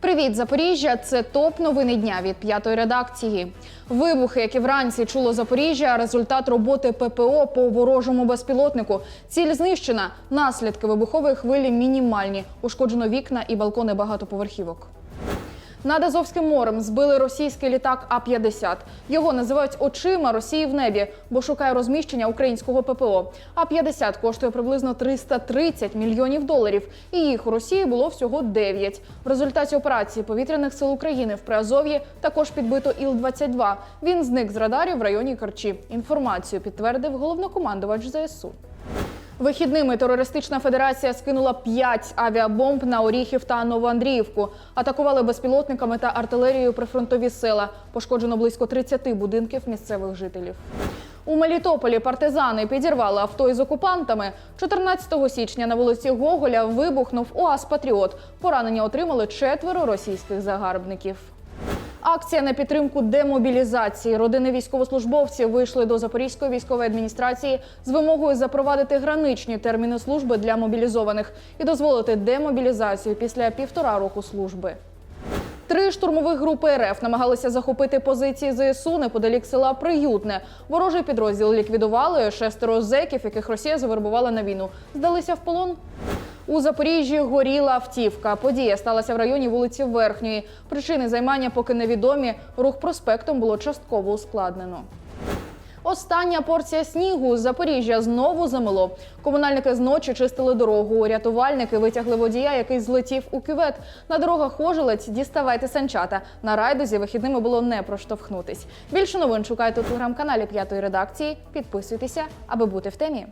Привіт, Запоріжжя! Це топ новини дня від п'ятої редакції. Вибухи, які вранці чуло Запоріжжя, результат роботи ППО по ворожому безпілотнику. Ціль знищена. Наслідки вибухової хвилі мінімальні. Ушкоджено вікна і балкони багатоповерхівок. Над Азовським морем збили російський літак А-50. Його називають очима Росії в небі, бо шукає розміщення українського ППО. А-50 коштує приблизно 330 мільйонів доларів, і їх у Росії було всього 9. В результаті операції повітряних сил України в Приазов'ї також підбито Іл-22. Він зник з радарів в районі Керчі. Інформацію підтвердив головнокомандувач ЗСУ. Вихідними терористична федерація скинула 5 авіабомб на Оріхів та Новоандріївку. Атакували безпілотниками та артилерією прифронтові села. Пошкоджено близько 30 будинків місцевих жителів. У Мелітополі партизани підірвали авто із окупантами. 14 січня на вулиці Гоголя вибухнув УАЗ Патріот. Поранення отримали четверо російських загарбників. Акція на підтримку демобілізації. Родини військовослужбовців вийшли до Запорізької військової адміністрації з вимогою запровадити граничні терміни служби для мобілізованих і дозволити демобілізацію після півтора року служби. Три штурмових групи РФ намагалися захопити позиції ЗСУ неподалік села Приютне. Ворожий підрозділ ліквідували шестеро зеків, яких Росія завербувала на війну. Здалися в полон. У Запоріжжі горіла автівка. Подія сталася в районі вулиці Верхньої. Причини займання поки невідомі. Рух проспектом було частково ускладнено. Остання порція снігу з Запоріжжя знову замело. Комунальники зночі чистили дорогу. Рятувальники витягли водія, який злетів у кювет. На дорогах ожелець діставайте санчата. На райдузі вихідними було не проштовхнутись. Більше новин шукайте у телеграм-каналі п'ятої редакції. Підписуйтеся, аби бути в темі.